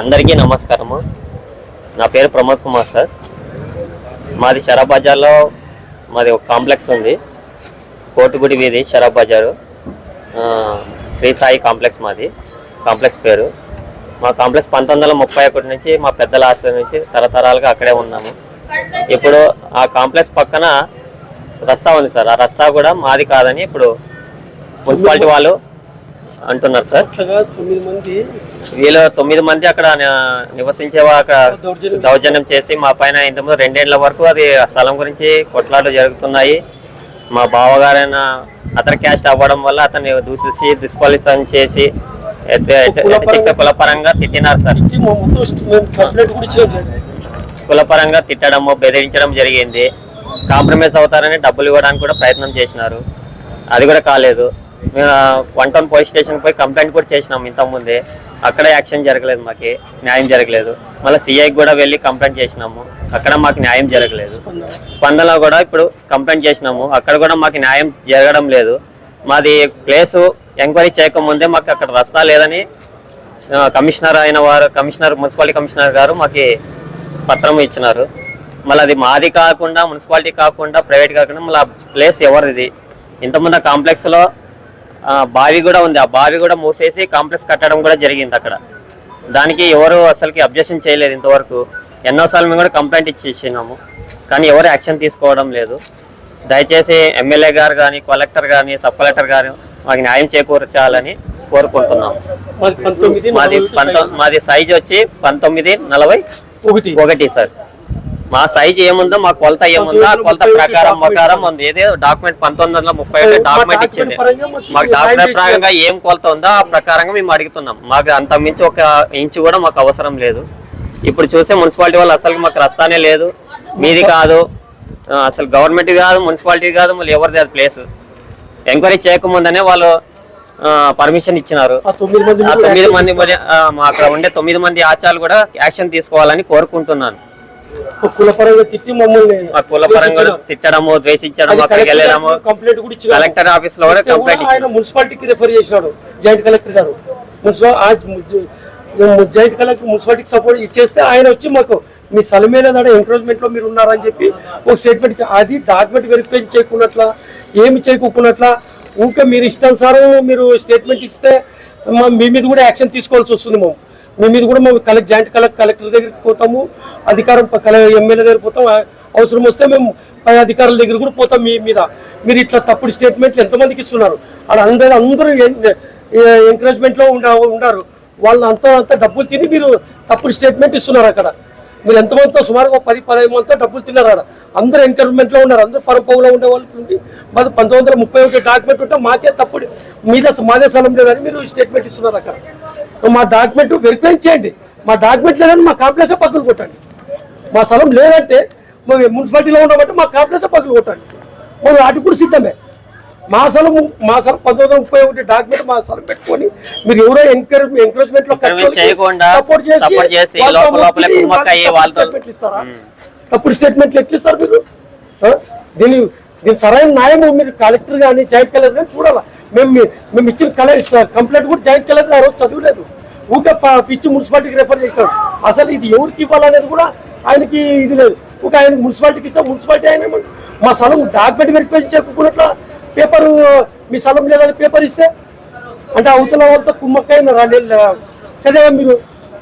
అందరికీ నమస్కారము. నా పేరు ప్రమోద్ కుమార్ సార్. మాది షరాబ్ బజార్లో మాది ఒక కాంప్లెక్స్ ఉంది. కోటిగుడి వీధి షరాబ్ బజారు. శ్రీ సాయి కాంప్లెక్స్ మాది. కాంప్లెక్స్ పేరు. మా కాంప్లెక్స్ పంతొమ్మిది వందల ముప్పై ఒకటి నుంచి మా పెద్దల ఆశ్రయం నుంచి తరతరాలుగా అక్కడే ఉన్నాము. ఇప్పుడు ఆ కాంప్లెక్స్ పక్కన రస్తా ఉంది సార్. ఆ రస్తా కూడా మాది కాదని ఇప్పుడు మున్సిపాలిటీ వాళ్ళు అంటున్నారు సార్. అట్లాగా తొమ్మిది మంది వీళ్ళు తొమ్మిది మంది అక్కడ నివసించే అక్కడ దౌర్జన్యం చేసి మా పైన ఇంతకుముందు రెండేళ్ళ వరకు అది స్థలం గురించి కొట్లాటలు జరుగుతున్నాయి. మా బావగారైన అతని క్యాస్ట్ అవ్వడం వల్ల అతన్ని దూషించి దుష్ఫలితం చేసి కులపరంగా తిట్టినారు సార్. కులపరంగా తిట్టడము బెదిరించడం జరిగింది. కాంప్రమైజ్ అవుతారని డబ్బులు ఇవ్వడానికి కూడా ప్రయత్నం చేసినారు. అది కూడా కాలేదు. మేము వన్ టౌన్ పోలీస్ స్టేషన్ పోయి కంప్లైంట్ కూడా చేసినాం ఇంతకుముందే. అక్కడ యాక్షన్ జరగలేదు మాకు న్యాయం జరగలేదు. మళ్ళీ సిఐకి కూడా వెళ్ళి కంప్లైంట్ చేసినాము. అక్కడ మాకు న్యాయం జరగలేదు. స్పందనలో కూడా ఇప్పుడు కంప్లైంట్ చేసినాము. అక్కడ కూడా మాకు న్యాయం జరగడం లేదు. మాది ప్లేసు ఎంక్వైరీ చేయకముందే మాకు అక్కడ రస్తా లేదని కమిషనర్ అయిన వారు కమిషనర్ మున్సిపాలిటీ కమిషనర్ గారు మాకు పత్రం ఇచ్చినారు. మళ్ళీ అది మాది కాకుండా మున్సిపాలిటీ కాకుండా ప్రైవేట్ కాకుండా మళ్ళీ ప్లేస్ ఎవరిది? ఇంతకుముందు కాంప్లెక్స్లో బావి కూడా ఉంది. ఆ బావి కూడా మూసేసి కాంప్లెక్స్ కట్టడం కూడా జరిగింది అక్కడ. దానికి ఎవరు అసలుకి అబ్జెక్షన్ చేయలేదు ఇంతవరకు. ఎన్నోసార్లు మేము కూడా కంప్లైంట్ ఇచ్చేసినాము. కానీ ఎవరు యాక్షన్ తీసుకోవడం లేదు. దయచేసి ఎమ్మెల్యే గారు కానీ కలెక్టర్ కానీ సబ్ కలెక్టర్ గారు మాకు న్యాయం చేకూర్చాలని కోరుకుంటున్నాము మాది మాది సైజ్ వచ్చి పంతొమ్మిది నలభై ఒకటి. ఒకటి సార్. మా సైజ్ ఏముందో మా కొలత ఏముందో ఆ కొలత ప్రకారం ప్రకారం ఉంది. ఏదో డాక్యుమెంట్ పంతొమ్మిది వందల ముప్పై ఒకటి డాక్యుమెంట్ ఇచ్చింది. మాకు డాక్యుమెంట్. ప్రకారంగా ఏం కొలత ఉందో ఆ ప్రకారంగా మేము అడుగుతున్నాం. మాకు అంత మించి ఒక ఇంచు కూడా మాకు అవసరం లేదు. ఇప్పుడు చూసే మున్సిపాలిటీ వాళ్ళు అసలు మాకు రస్తానే లేదు. మీది కాదు. అసలు గవర్నమెంట్ కాదు మున్సిపాలిటీ కాదు మళ్ళీ ఎవరిది అది ప్లేస్ ఎంక్వైరీ చేయకముందనే వాళ్ళు పర్మిషన్ ఇచ్చినారు. తొమ్మిది మంది మా అక్కడ ఉండే తొమ్మిది మంది ఆచారాలు కూడా యాక్షన్ తీసుకోవాలని కోరుకుంటున్నాను. కులపరంగా తిట్టి మమ్మల్ని ఆ కుల పరంగా తిట్టడము ద్వేషించడం అక్కడికి వెళ్ళడము. కంప్లైంట్ కూడా ఇచ్చినాము. కలెక్టర్ ఆఫీస్లో కూడా కంప్లైంట్ ఆయన మున్సిపాలిటీకి రెఫర్ చేసినాడు జాయింట్ కలెక్టర్ గారు. జాయింట్ కలెక్టర్ మున్సిపాలిటీకి సపోర్ట్ ఇచ్చేస్తే ఆయన వచ్చి మాకు మీ సలమే లేదాడ ఎంకరేజ్మెంట్లో మీరు ఉన్నారని చెప్పి ఒక స్టేట్మెంట్ అది డాక్యుమెంట్ వెరిఫై చేయకున్నట్ల ఏమి చేయకున్నట్ల ఊకే మీరు ఇష్టానుసారం మీరు స్టేట్మెంట్ ఇస్తే మా- మీ మీద కూడా యాక్షన్ తీసుకోవాల్సి వస్తుంది మేము మీ మీద కూడా మేము కలెక్ట్ జాయింట్ కలెక్ట్ కలెక్టర్ దగ్గరికి పోతాము. అధికారం ఎమ్మెల్యే దగ్గర పోతాం. అవసరం వస్తే మేము పై అధికారుల దగ్గర కూడా పోతాం మీ మీద. మీరు ఇట్లా తప్పుడు స్టేట్మెంట్లు ఎంతమందికి ఇస్తున్నారు? అలా అందరూ అందరూ ఎంకరేజ్మెంట్లో ఉండ ఉండారు. వాళ్ళు అంత అంత డబ్బులు తిని మీరు తప్పుడు స్టేట్మెంట్ ఇస్తున్నారు అక్కడ. మీరు ఎంతమందితో సుమారుగా ఒక పది పదహైదు మందితో డబ్బులు తిన్నారు అక్కడ. అందరూ ఎంకరేజ్మెంట్లో ఉన్నారు. అందరూ పరపోగులో ఉండే వాళ్ళు ఉండి మాది పంతొమ్మిది వందల ముప్పై ఒకటి డాక్యుమెంట్ ఉంటే మాకే తప్పుడు. మీద మాదే స్థలం లేదని మీరు స్టేట్మెంట్ ఇస్తున్నారు అక్కడ. మా డాక్యుమెంట్ వెరిఫై చేయండి. మా డాక్యుమెంట్ లేదని మా కాంప్లెక్స్ పక్కలు కొట్టండి. మా స్థలం లేదంటే మేము మున్సిపాలిటీలో ఉన్నామంటే మా కాంప్లెక్స్ పక్కలు కొట్టండి. మనం వాటికి కూడా సిద్ధమే. మా స్థలం మా స్థలం పంతొమ్మిది వందల ముప్పై ఒకటి డాక్యుమెంట్ మా స్థలం పెట్టుకొని మీరు ఎవరో ఎంకరేజ్ ఎంకరేజ్మెంట్లో సపోర్ట్ చేసి తప్పుడు స్టేట్మెంట్లు ఎట్లా ఇస్తారు మీరు? దీని దీని సరైన న్యాయం మీరు కలెక్టర్ కానీ జాయింట్ కలెక్టర్ కానీ చూడాలా? మేము మేము ఇచ్చిన కలర్ కంప్లైంట్ కూడా జాయింట్ కలెక్టర్ ఆ రోజు చదివలేదు. ఊకే ప- పిచ్చి మున్సిపాలిటీకి రెఫర్ చేశాడు. అసలు ఇది ఎవరికి ఇవ్వాలనేది కూడా ఆయనకి ఇది లేదు. ఒక ఆయన మున్సిపాలిటీకి ఇస్తే మున్సిపాలిటీ ఆయన మా స్థలం డాక్యుమెంట్ వెరిఫై చెప్పుకున్నట్ల పేపర్ మీ స్థలం లేదని పేపర్ ఇస్తే అంటే అవతల వాళ్ళతో కుమ్మక్కైన రెండేళ్ళు కదా మీరు?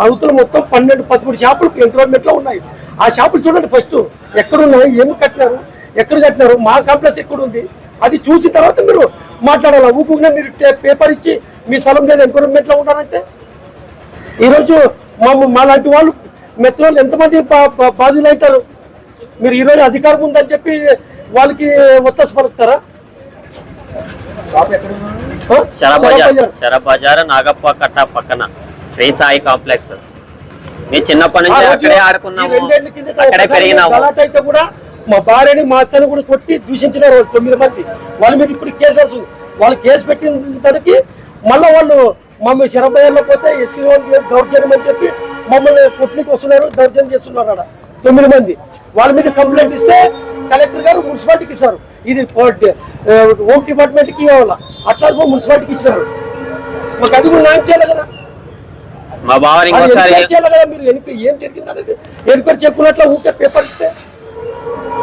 అవతల మొత్తం పన్నెండు పదమూడు షాపులు ఎంక్రోల్మెంట్లో ఉన్నాయి. ఆ షాపులు చూడండి ఫస్ట్ ఎక్కడున్నాయి? ఏమి కట్టినారు? ఎక్కడ కట్టినారు? మా కాంప్లెక్స్ ఎక్కడ ఉంది అది చూసిన తర్వాత మీరు మాట్లాడాలి? ఊకునే మీరు టే- పేపర్ ఇచ్చి మీ స్థలం మీద ఎంక్రోల్మెంట్లో ఉన్నారంటే? ఈరోజు మా మా లాంటి వాళ్ళు మెట్రోలు ఎంతమంది బా- బా- బాధ్యులు అంటారు మీరు ఈరోజు అధికారం ఉందని చెప్పి వాళ్ళకి ఒత్తసు పలుకుతారా ఆ? షరా సరే బజార్ బజార్. షరా బజార్ నాగప్ప కట్ట పక్కన శ్రీ సాయి కాంప్లెక్స్. మేము చిన్నప్పటి నుంచి అక్కడే ఆడుకున్నాము. అక్కడే పెరిగినాము. కూడా మా భార్యని మా అత్తని కూడా కొట్టి దూషించినారు వాళ్ళు తొమ్మిది మంది. వాళ్ళ మీద ఇప్పుడు కేసు వస్తుంది వాళ్ళు కేసు పెట్టిన దానికి మళ్ళీ వాళ్ళు మమ్మల్ని శరభయ్యలో పోతే ఎస్సీ వాళ్ళు దౌర్జన్యం అని చెప్పి మమ్మల్ని కొట్టినకి వస్తున్నారు దౌర్జన్యం చేస్తున్నారు అక్కడ తొమ్మిది మంది. వాళ్ళ మీద కంప్లైంట్ ఇస్తే కలెక్టర్ గారు మున్సిపాలిటీకి ఇస్తారు. ఇది హోమ్ డిపార్ట్మెంట్కి ఇవ్వాలా. అట్లా మున్సిపాలిటీకి ఇచ్చినారు. మాకు అది కూడా న్యాయం చేయాలి కదా. మా అది ఇంకోసారి ఎంక్వైరీ చేయాలి కదా మీరు? ఎన్క్వైరీ ఏం జరిగింది అనేది? ఎంక్వైరీ చెప్పుకున్నట్లు ఊకే పేపర్ ఇస్తే